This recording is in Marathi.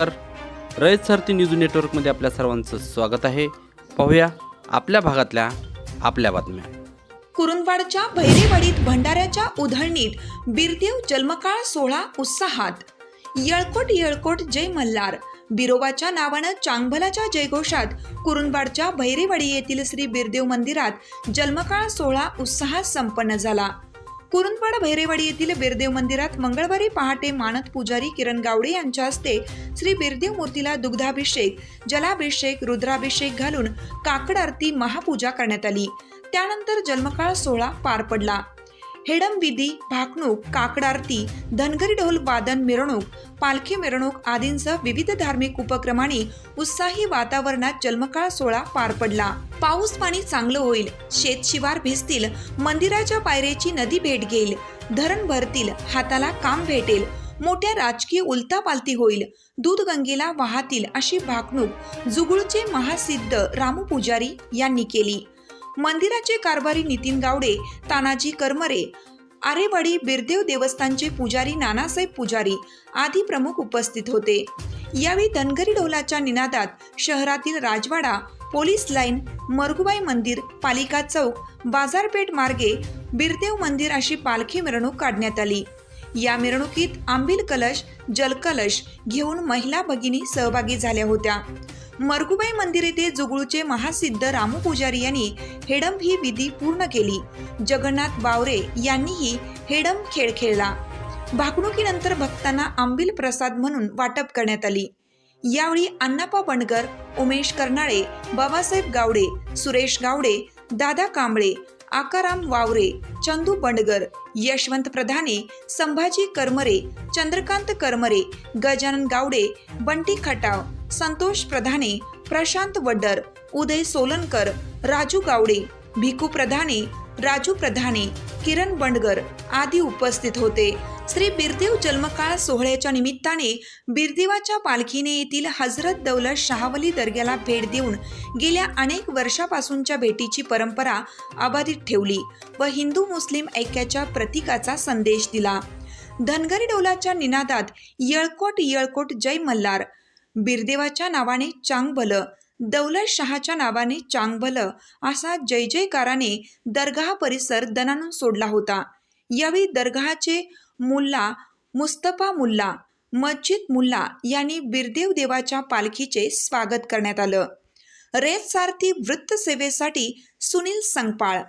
तर रयत सारथी न्यूज नेटवर्कमध्ये आपल्या सर्वांचं स्वागत आहे. पाहूया आपल्या भागातल्या आपल्या बातम्या. कुरुंदवाडच्या भैरेवाडीत भंडाऱ्याच्या उधळणीत बिरदेव जन्मकाळ सोहळा उत्साहात. येळकोट येळकोट जय मल्हार. बिरोबाच्या नावानं चांगभलाच्या जयघोषात कुरुंदवाडच्या भैरेवाडी येथील श्री बिरदेव मंदिरात जन्मकाळ सोहळा उत्साहात संपन्न झाला. कुरुंदवाड भैरेवाडी येथील बिरदेव मंदिरात मंगळवारी पहाटे मानद पुजारी किरण गावडे यांच्या हस्ते श्री बिरदेव मूर्तीला दुग्धाभिषेक जलाभिषेक रुद्राभिषेक घालून काकड आरती महापूजा करण्यात आली. त्यानंतर जन्मकाळ सोहळा पार पडला. हेडम विधी भाकणूक काकड आरती धनगरी ढोल वादन मिरवणूक पालखी मिरवणूक आदींसह विविध धार्मिक उपक्रमांनी उत्साही वातावरणात जन्मकाळ सोहळा पार पडला. पाऊस पाणी चांगलं होईल. शेतशिवार भिजतील. मंदिराच्या पायऱ्याची नदी भेट घेईल. धरण भरतील. हाताला काम भेटेल. मोठ्या राजकीय उलतापालती होईल. दूध गंगेला वाहतील अशी भाकणूक जुगुळचे महासिद्ध रामू पुजारी यांनी केली. मंदिराचे कारभारी नितीन गावडे तानाजी करमरे आरेवाडी बिरदेव देवस्थानचे पुजारी नानासाहेब पुजारी आदी प्रमुख उपस्थित होते. यावेळी धनगरी ढोलाच्या निनादात शहरातील राजवाडा पोलीस लाईन मरगुबाई मंदिर पालिका चौक बाजारपेठ मार्गे बिरदेव मंदिर अशी पालखी मिरवणूक काढण्यात आली. या मिरवणुकीत आंबील कलश जलकलश घेऊन महिला भगिनी सहभागी झाल्या होत्या. मरगुबाई मंदिर येथे जुगळूचे महासिद्ध रामू पुजारी यांनी हेडम ही विधी पूर्ण केली. जगन्नाथ बावरे यांनीही हेडम खेळ खेळला. भाकणुकीनंतर भक्तांना आंबील प्रसाद म्हणून वाटप करण्यात आली. यावेळी अण्णापा बंडगर उमेश कर्नाळे बाबासाहेब गावडे सुरेश गावडे दादा कांबळे आकाराम वावरे चंदू बंडगर यशवंत प्रधाने संभाजी करमरे चंद्रकांत करमरे गजानन गावडे बंटी खटाव संतोष प्रधाने प्रशांत वड्डर उदय सोलनकर राजू गावडे भिकू प्रधाने राजू प्रधाने किरण बंडगर आदी उपस्थित होते. श्री बिरदेव जन्मकाळ सोहळ्याच्या निमित्ताने बिरदेवाच्या पालखीने येथील हजरत दौलत शहावली दर्ग्याला भेट देऊन गेल्या अनेक वर्षापासूनच्या भेटीची परंपरा अबाधित ठेवली व हिंदू मुस्लिम ऐक्याच्या प्रतीकाचा संदेश दिला. धनगरी डोलाच्या निनादात येळकोट येळकोट जय मल्हार बिरदेवाच्या नावाने चांगभल दौलत शहाच्या नावाने चांगभल असा जय जयकाराने दरगाह परिसर दणानून सोडला होता. यावेळी दर्गाचे मुल्ला मुस्तफा मुल्ला मस्जिद मुल्ला यांनी बिरदेव देवाच्या पालखीचे स्वागत करण्यात आलं. रेत सारथी वृत्त सेवेसाठी सुनील संगपाळ